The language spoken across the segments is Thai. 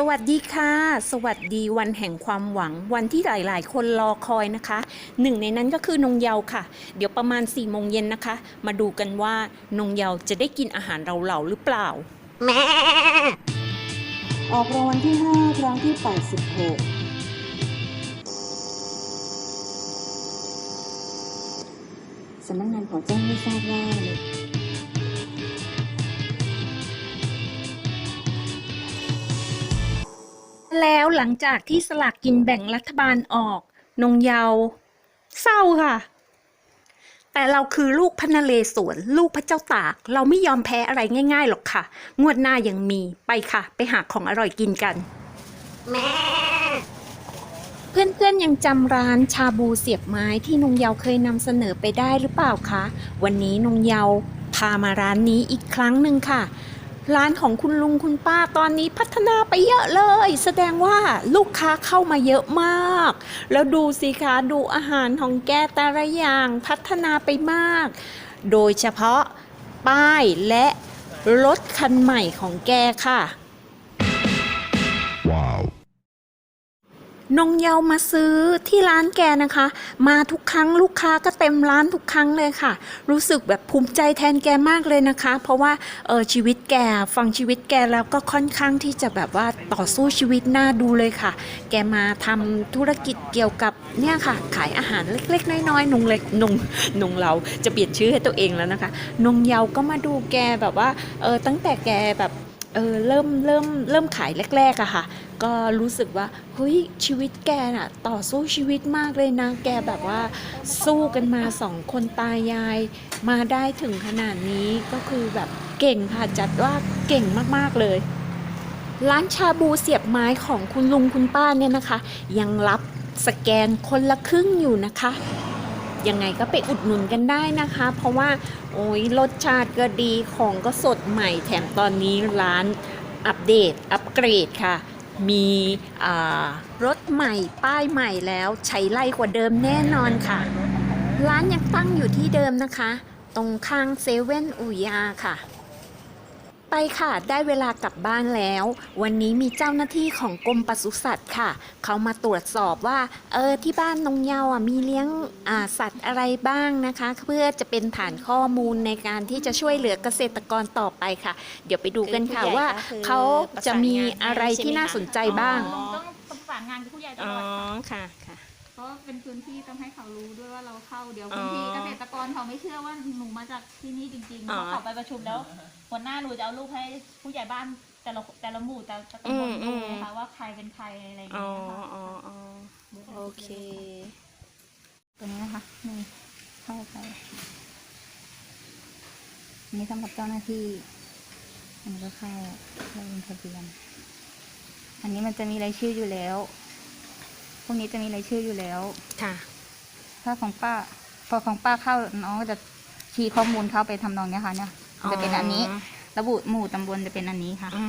สวัสดีค่ะ สวัสดีวันแห่งความหวัง วันที่หลาย ๆ คนรอคอยนะคะหนึ่งในนั้นก็คือนงเยาค่ะ เดี๋ยวประมาณ4ี่โมงเย็นนะคะ มาดูกันว่านงเยาจะได้กินอาหารเราเหล่าหรือเปล่าออกรางวัลที่ 5 ครั้งที่ 86 สำนักงานขอแจ้งให้ทราบว่า แล้วหลังจากที่สลากกินแบ่งรัฐบาลออก นงเยาเศร้าค่ะ แต่เราคือลูกพระนเรศวรลูกพระเจ้าตาก เราไม่ยอมแพ้อะไรง่าย ๆ หรอกค่ะ งวดหน้ายังมีไปค่ะ ไปหาของอร่อยกินกันเพื่อนๆยังจำร้านชาบูเสียบไม้ที่นงเยาเคยนำเสนอไปได้หรือเปล่าคะ วันนี้นงเยาพามาร้านนี้อีกครั้งหนึ่งค่ะ ร้านของคุณลุงคุณป้าตอนนี้พัฒนาไปเยอะเลย แสดงว่าลูกค้าเข้ามาเยอะมาก แล้วดูสิคะดูอาหารของแกแต่ละอย่างพัฒนาไปมาก โดยเฉพาะป้ายและรถคันใหม่ของแกค่ะ นงเยามาซื้อที่ร้านแกนะคะ มาทุกครั้งลูกค้าก็เต็มร้านทุกครั้งเลยค่ะ รู้สึกแบบภูมิใจแทนแกมากเลยนะคะ เพราะว่าเออชีวิตแกฟังชีวิตแกแล้วก็ค่อนข้างที่จะแบบว่าต่อสู้ชีวิตหน่าดูเลยค่ะ แกมาทำธุรกิจเกี่ยวกับเนี่ยค่ะ ขายอาหารเล็กๆน้อยๆนงเล็กนงนงเราจะเปลี่ยนชื่อให้ตัวเองแล้วนะคะ นงเยาก็มาดูแกแบบว่าเออตั้งแต่แกแบบ เออเริ่มเริ่มเริ่มขายแรกๆอะค่ะ ก็รู้สึกว่าเฮ้ยชีวิตแกน่ะ ต่อสู้ชีวิตมากเลยนะแกแบบว่า สู้กันมาสองคนตายาย มาได้ถึงขนาดนี้ก็คือแบบเก่งค่ะจัดว่าเก่งมากๆเลย ร้านชาบูเสียบไม้ของคุณลุงคุณป้าเนี่ยนะคะ ยังรับสแกนคนละครึ่งอยู่นะคะ ยังไงก็ไปอุดหนุนกันได้นะคะ เพราะว่าโอ้ยรสชาติก็ดีของก็สดใหม่แถมตอนนี้ร้านอัปเดตอัปเกรดค่ะ มีรถใหม่ป้ายใหม่แล้วใช้ไล่กว่าเดิมแน่นอนค่ะ ร้านยังตั้งอยู่ที่เดิมนะคะ ตรงข้างเซเว่นอุยาค่ะ ไปค่ะ ได้เวลากลับบ้านแล้ว วันนี้มีเจ้าหน้าที่ของกรมปศุสัตว์ค่ะ เขามาตรวจสอบว่า เออ ที่บ้านนงเยาอะมีเลี้ยงอ่าสัตว์อะไรบ้างนะคะ เพื่อจะเป็นฐานข้อมูลในการที่จะช่วยเหลือเกษตรกรต่อไปค่ะ เดี๋ยวไปดูกันค่ะคือผู้ใหญ่ว่าก็คือเขาจะมีประสานงานอะไรให้ใช่ไหมที่น่าคะสนใจบ้างอ๋อต้องประสานงานกับผู้ใหญ่ตอ๋ลออดค่ะ ค่ะค่ะเพราะว่าเป็นพื้นที่ต้องให้เขารู้ด้วยว่าเราเข้าเดี๋ยวอ๋อบางทีเกษตรกรเขาไม่เชื่อว่าหนูมาจากที่นี่จริงๆอ๋อเพราะเขาไปประชุมแล้วหัวหน้าหนูจะเอารูปให้ผู้ใหญ่บ้านแต่ละแต่ละหมู่แต่ละตำบลดูนะคะว่าใครเป็นใครอะไรอย่างอ๋อเงี้ยค่ะอ๋ออ๋อโอเคตัวนี้นะคะนี่เข้าไปอันนี้สำหรับเจ้าหน้าที่อันนี้ก็เข้าเราลงทะเบียน อันนี้มันจะมีรายชื่ออยู่แล้วพ วกนี้จะมีรายชื่ออยู่แล้ว ค่ะ ถ้าของป้า พอของป้าเข้าน้องก็จะคีย์ข้อมูลเข้าไปทำนองเนี้ยค่ะ เนี่ยจะเป็นอันนี้ ระบุหมู่ตำบลจะเป็นอันนี้ค่ะ อื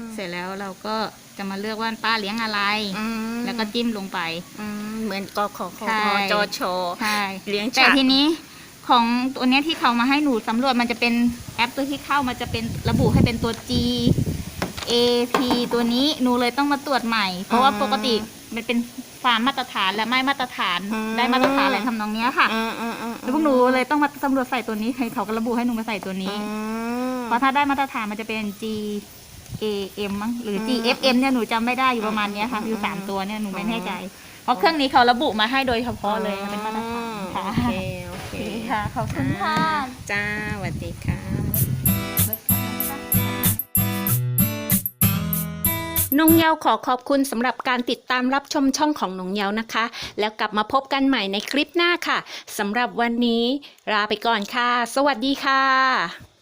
มเสร็จแล้วเราก็จะมาเลือกว่าป้าเลี้ยงอะไร อืมแล้วก็จิ้มลงไป อืมเหมือนกขอคใช่จอชอใช่เลี้ยงแต่สัตว์ทีนี้ของตัวเนี้ยที่เขามาให้หนูสำรวจมันจะเป็นแอปตัวที่เข้ามันจะเป็นระบุให้เป็นตัว G A P ตัวนี้หนูเลยต้องมาตรวจใหม่ เพราะว่าปกติ มันเป็นฟาร์มมาตรฐานและไม่มาตรฐานได้มาตรฐานอะไรทำนองเนี้ยค่ะอืมอืมอืมแล้วพวกหนูเลยต้องมาสำรวจใส่ตัวนี้ให้เขาก็ระบุให้หนูมาใส่ตัวนี้ อืม เพราะถ้าได้มาตรฐานมันจะเป็น G A M มั้งหรือ G อืม F M เนี่ยหนูจำไม่ได้อยู่ประมาณเนี้ยค่ะ อยู่สามอืมตัวเนี่ยหนูไม่อ๋อแน่ใจ เพราะเครื่องนี้เขาระบุมาให้โดยเฉพาะเลยเป็นมาตรฐานโอค่ะเคโอเค โอเคค่ะขอบคุณค่ะ จ้าสวัสดีค่ะ นงเยาขอขอบคุณสำหรับการติดตามรับชมช่องของนงเยานะคะ แล้วกลับมาพบกันใหม่ในคลิปหน้าค่ะสำหรับวันนี้ลาไปก่อนค่ะ สวัสดีค่ะ